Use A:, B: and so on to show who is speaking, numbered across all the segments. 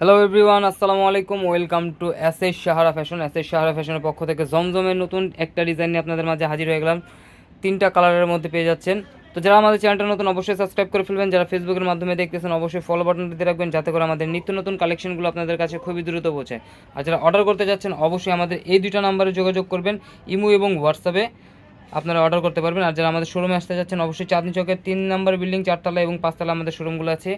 A: Hello everyone আসসালামু আলাইকুম welcome to S S Sahara fashion S S Sahara ফ্যাশনের পক্ষ থেকে জমজমের নতুন একটা ডিজাইন নিয়ে আপনাদের মাঝে হাজির হয়ে গেলাম। তিনটা কালারের মধ্যে পেয়ে যাচ্ছেন। তো যারা আমাদের চ্যানেলটা নতুন, অবশ্যই সাবস্ক্রাইব করে ফেলবেন। যারা ফেসবুকের মাধ্যমে দেখতেছেন, অবশ্যই ফলো বাটনটি দিয়ে রাখবেন, যাতে করে আমাদের নিত্য নতুন কালেকশনগুলো আপনাদের কাছে খুবই দ্রুত পৌঁছায়। আর যারা অর্ডার করতে যাচ্ছেন, অবশ্যই আমাদের এই দুইটা নাম্বারে যোগাযোগ করবেন, ইমো এবং হোয়াটসঅ্যাপে আপনারা অর্ডার করতে পারবেন। আর যারা আমাদের শোরুমে আসতে যাচ্ছেন, অবশ্যই চাঁদনি চকের তিন নাম্বার বিল্ডিং চারতলা এবং পাঁচতলা আমাদের শোরুমগুলো আছে।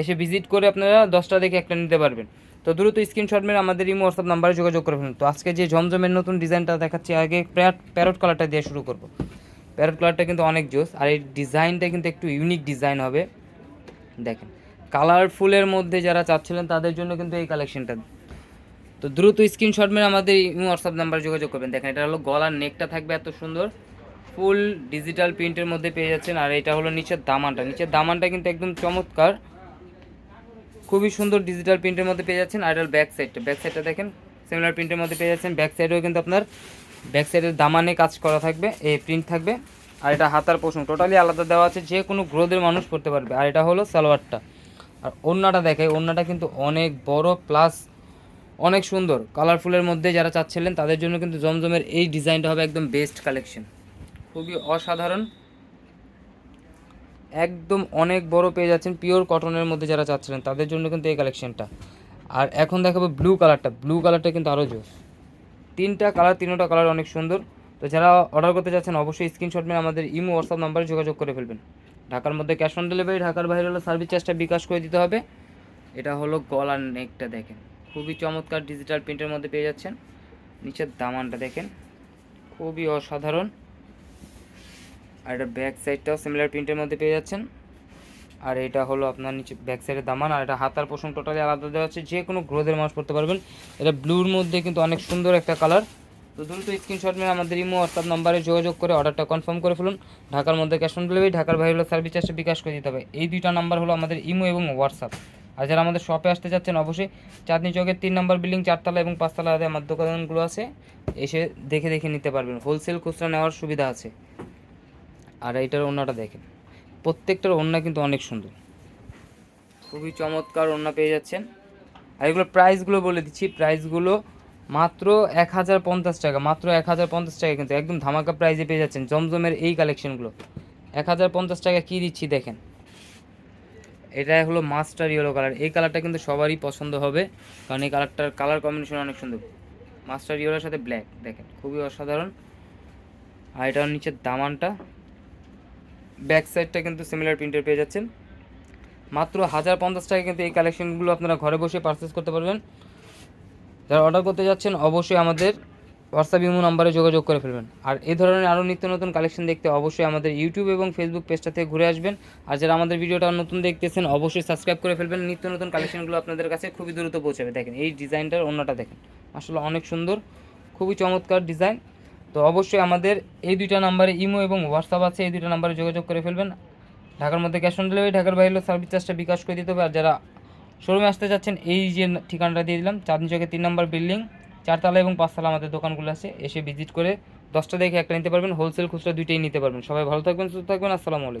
A: এসে ভিজিট করে আপনারা দশটা দেখে একটা নিতে পারবেন। তো দ্রুত স্ক্রিনশট মেরে আমাদের ইমো হোয়াটসঅ্যাপ নাম্বারে যোগাযোগ করে ফেলুন। তো আজকে যে জমজমের নতুন ডিজাইনটা দেখাচ্ছি, আগে প্যারট প্যারট কালারটা দিয়ে শুরু করব। প্যারট কালারটা কিন্তু অনেক জোস, আর এই ডিজাইনটা কিন্তু একটু ইউনিক ডিজাইন হবে। দেখেন কালারফুলের মধ্যে যারা চাচ্ছিলেন, তাদের জন্য কিন্তু এই কালেকশনটা তো দ্রুত স্ক্রিনশট মেরে আমাদের হোয়াটসঅ্যাপ নাম্বারে যোগাযোগ করবেন। দেখেন, এটা হলো গলার নেকটা থাকবে এত সুন্দর। ফুল ডিজিটাল প্রিন্টের মধ্যে পেয়ে যাচ্ছেন, আর এটা হলো নিচের দামানটা। নিচের দামানটা কিন্তু একদম চমৎকার। খুবই সুন্দর ডিজিটাল প্রিন্টের মধ্যে পেয়ে যাচ্ছেন আর এটা ব্যাক সাইডটা ব্যাক সাইডটা দেখেন সিমিলার প্রিন্টের মধ্যে পেয়ে যাচ্ছেন। ব্যাক সাইডেও কিন্তু আপনার ব্যাক সাইডের দামানে কাজ করা থাকবে এই প্রিন্ট থাকবে। আর এটা হাতার পোষণ টোটালি আলাদা দেওয়া আছে, যে কোনো গ্রোদের মানুষ করতে পারবে। আর এটা হলো সালোয়ারটা। আর ওড়নাটা দেখে, ওড়নাটা কিন্তু অনেক বড় প্লাস অনেক সুন্দর। কালারফুলের মধ্যে যারা চাচ্ছিলেন, তাদের জন্য কিন্তু জমজমের এই ডিজাইনটা হবে একদম বেস্ট কালেকশন খুবই অসাধারণ। একদম অনেক বড় পেয়ে যাচ্ছেন পিওর কটনের মধ্যে যারা চাচ্ছিলেন, তাদের জন্য কিন্তু এই কালেকশনটা। আর এখন দেখাবো ব্লু কালারটা। ব্লু কালারটা কিন্তু আরও জোস তিনটা কালার তিনটা কালার অনেক সুন্দর। তো যারা অর্ডার করতে যাচ্ছেন, অবশ্যই স্ক্রিনশট নিয়ে আমাদের ইমো হোয়াটসঅ্যাপ নাম্বারে যোগাযোগ করে ফেলবেন। ঢাকার মধ্যে ক্যাশ অন ডেলিভারি ঢাকার বাইরে হলো সার্ভিস চার্জটা বিকাশ করে দিতে হবে। এটা হলো গলার নেকটা দেখেন। খুবই চমৎকার ডিজিটাল প্রিন্টের মধ্যে পেয়ে যাচ্ছেন। নিচের দামানটা দেখেন। খুবই অসাধারণ। আর এটা ব্যাক সাইডটাও সিমিলার প্রিন্টের মধ্যে পেয়ে যাচ্ছেন। আর এটা হলো আপনার নিচে ব্যাক সাইডের দামান, আর এটা হাতার পোষণ টোটালি আলাদা দেওয়া আছে। যে কোনো গ্রোথের মানুষ পড়তে পারবেন। এটা ব্লুর মধ্যে কিন্তু অনেক সুন্দর একটা কালার তো দ্রুত স্ক্রিনশট নিয়ে আমাদের ইমো হোয়াটসঅ্যাপ নাম্বারে যোগাযোগ করে অর্ডারটা কনফার্ম করে ফেলুন। ঢাকার মধ্যে ক্যাশ অন ডেলিভারি ঢাকার বাইরে সার্ভিস চার্জে বিকাশ করে দিতে হবে। এই দুইটা নাম্বার হলো আমাদের ইমো এবং হোয়াটসঅ্যাপ আর যারা আমাদের শপে আসতে যাচ্ছেন অবশ্যই চাঁদনি চকের তিন নম্বর বিল্ডিং চারতলা এবং পাঁচতলা আমার দোকানগুলো আছে। এসে দেখে দেখে নিতে পারবেন। হোলসেল খুচরা নেওয়ার সুবিধা আছে। আর এইটার ওড়নাটা দেখেন। প্রত্যেকটার ওড়না কিন্তু অনেক সুন্দর। খুবই চমৎকার ওড়না পেয়ে যাচ্ছেন। আর এগুলো প্রাইসগুলো বলে দিচ্ছি। প্রাইসগুলো মাত্র এক হাজার পঞ্চাশ টাকা, মাত্র এক হাজার পঞ্চাশ টাকা কিন্তু। একদম ধামাকা প্রাইসে পেয়ে যাচ্ছেন জমজমের এই কালেকশনগুলো। এক হাজার পঞ্চাশ টাকা কী দিচ্ছি দেখেন। এটা হলো মাস্টার ইয়েলো কালার। এই কালারটা কিন্তু সবারই পছন্দ হবে, কারণ এই কালারটার কালার কম্বিনেশন অনেক সুন্দর। মাস্টার ইয়েলোর সাথে ব্ল্যাক, দেখেন, খুবই অসাধারণ। আর এটার নিচের দামানটা ব্যাক সাইডটা কিন্তু সিমিলার প্রিন্টের পেয়ে যাচ্ছেন। মাত্র হাজার পঞ্চাশ টাকা কিন্তু এই কালেকশনগুলো আপনারা ঘরে বসে পারচেস করতে পারবেন। যারা অর্ডার করতে যাচ্ছেন, অবশ্যই আমাদের হোয়াটসঅ্যাপ ইমো নাম্বারে যোগাযোগ করে ফেলবেন। আর এই ধরনের আরও নিত্য নতুন কালেকশন দেখতে অবশ্যই আমাদের ইউটিউব এবং ফেসবুক পেজটা থেকে ঘুরে আসবেন। আর যারা আমাদের ভিডিওটা নতুন দেখতেছেন, অবশ্যই সাবস্ক্রাইব করে ফেলবেন। নিত্য নতুন কালেকশনগুলো আপনাদের কাছে খুবই দ্রুত পৌঁছাবে। দেখেন, এই ডিজাইনটার অন্যটা দেখেন। আসলে অনেক সুন্দর, খুবই চমৎকার ডিজাইন তো অবশ্যই আমাদের এই দুইটা নাম্বারে ইমো এবং হোয়াটসঅ্যাপ আছে, এই দুইটা নাম্বারে যোগাযোগ করে ফেলবেন। ঢাকার মধ্যে ক্যাশ অন ডেলিভারি ঢাকার বাইরে সার্ভিস চার্জটা বিকাশ করে দিতে হবে। আর যারা শোরুমে আসতে যাচ্ছেন এই যে ঠিকানাটা দিয়ে দিলাম, চাঁদনি চকের তিন নম্বর বিল্ডিং চারতলা এবং পাঁচতলা আমাদের দোকানগুলো আছে। এসে ভিজিট করে দশটা দেখে একটা নিতে পারবেন হোলসেল খুচরা দুইটাই নিতে পারবেন। সবাই ভালো থাকবেন, সুস্থ থাকবেন, আসসালামু আলাইকুম।